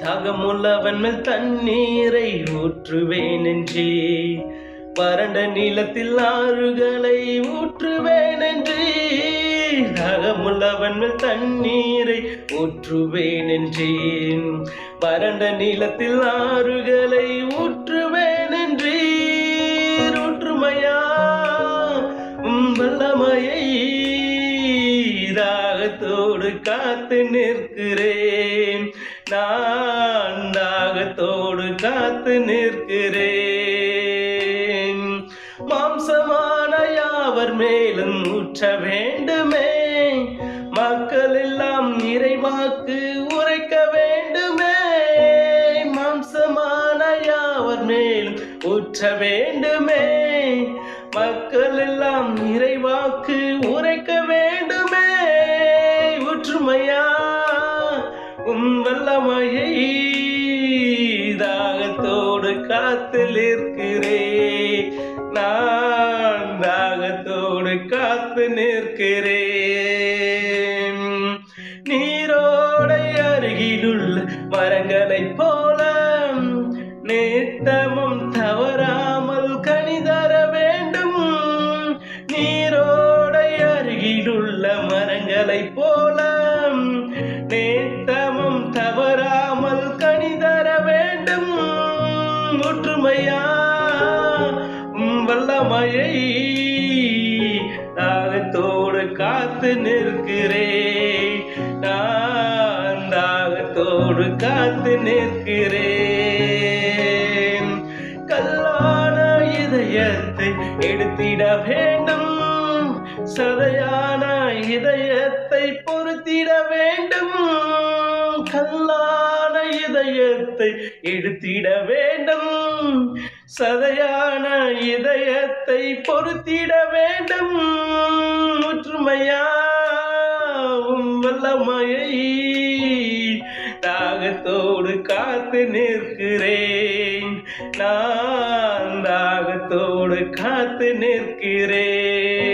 தாகமுள்ளவன் மேல் தண்ணீரை ஊற்றுவேன் என்றே வறண்ட நிலத்தில் ஆறுகளை ஊற்றுவேன் என்றே தாகமுள்ளவன் மேல் தண்ணீரை ஊற்றுவேன் என்றேன் வறண்ட நிலத்தில் ஆறுகள் தாகத்தோடு காத்து நிற்கிறேன். நான் தாகத்தோடு காத்து நிற்கிறேன். மாம்சமான யாவர் மேலும் ஊற்ற வேண்டுமே? மக்கள் எல்லாம் இறைவாக்கு உரைக்க வேண்டுமே? மாம்சமான யாவர் மேலும் ஊற்ற வேண்டுமே? மக்கள் எல்லாம் இறைவா உன் வல்லமையை தாகத்தோடு காத்தில் இருக்கிறேன் நான் தாகத்தோடு காத்து நிற்கிறேன். நீரோடை அருகிலுள்ள மரங்களைப் போல நேத்தமும் தவறாமல் கனிதர வேண்டும். நீரோடை அருகிலுள்ள மரங்களைப் போல மாயை. தாகத்தோடு காத்து நிற்கிறேன். நான் தாகத்தோடு காத்து நிற்கிறேன். கல்லான இதயத்தை எடுத்திட வேண்டும். சதையான இதயத்தை பொருத்திட வேண்டும். கல்லா இதயத்தை எடுத்திட வேண்டும். சதையான இதயத்தை பொருத்திட வேண்டும். ஒற்றுமையாவும் வல்லமையை தாகத்தோடு காத்து நிற்கிறேன். நான் தாகத்தோடு காத்து நிற்கிறேன்.